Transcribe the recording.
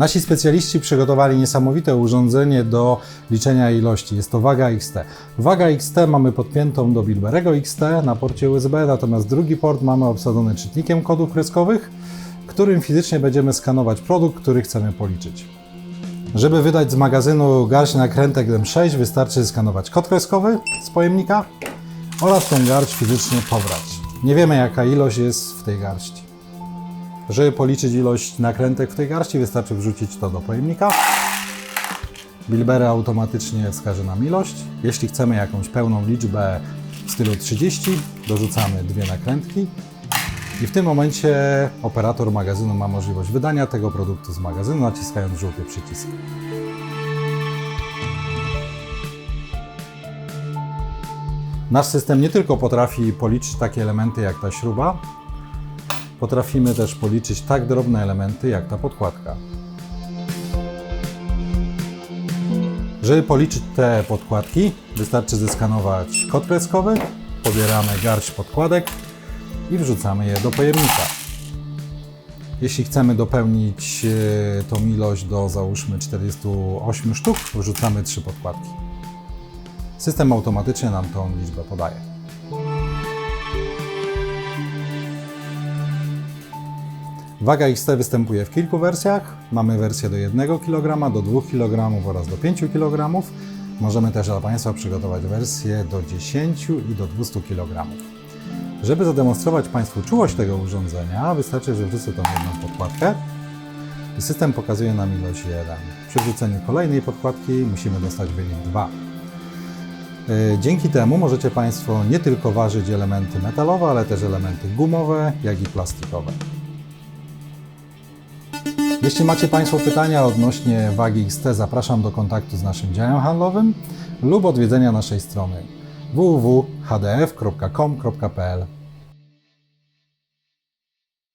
Nasi specjaliści przygotowali niesamowite urządzenie do liczenia ilości. Jest to Waga XT. Waga XT mamy podpiętą do Bilberego XT na porcie USB, natomiast drugi port mamy obsadzony czytnikiem kodów kreskowych, którym fizycznie będziemy skanować produkt, który chcemy policzyć. Żeby wydać z magazynu garść nakrętek M6 wystarczy skanować kod kreskowy z pojemnika oraz tą garść fizycznie pobrać. Nie wiemy jaka ilość jest w tej garści. Żeby policzyć ilość nakrętek w tej garści, wystarczy wrzucić to do pojemnika. Bilbery automatycznie wskaże nam ilość. Jeśli chcemy jakąś pełną liczbę w stylu 30, dorzucamy dwie nakrętki. I w tym momencie operator magazynu ma możliwość wydania tego produktu z magazynu, naciskając żółty przycisk. Nasz system nie tylko potrafi policzyć takie elementy jak ta śruba, potrafimy też policzyć tak drobne elementy jak ta podkładka. Żeby policzyć te podkładki, wystarczy zeskanować kod kreskowy, pobieramy garść podkładek i wrzucamy je do pojemnika. Jeśli chcemy dopełnić e, tą ilość do załóżmy 48 sztuk, wrzucamy 3 podkładki. System automatycznie nam tą liczbę podaje. Waga XT występuje w kilku wersjach. Mamy wersję do 1 kg, do 2 kg oraz do 5 kg. Możemy też dla Państwa przygotować wersję do 10 i do 200 kg. Żeby zademonstrować Państwu czułość tego urządzenia, wystarczy, że wrzucę tą jedną podkładkę i system pokazuje nam ilość 1. Przy wrzuceniu kolejnej podkładki musimy dostać wynik 2. Yy, Dzięki temu możecie Państwo nie tylko ważyć elementy metalowe, ale też elementy gumowe, jak i plastikowe. Jeśli macie Państwo pytania odnośnie wagi XT, zapraszam do kontaktu z naszym działem handlowym lub odwiedzenia naszej strony www.hdf.com.pl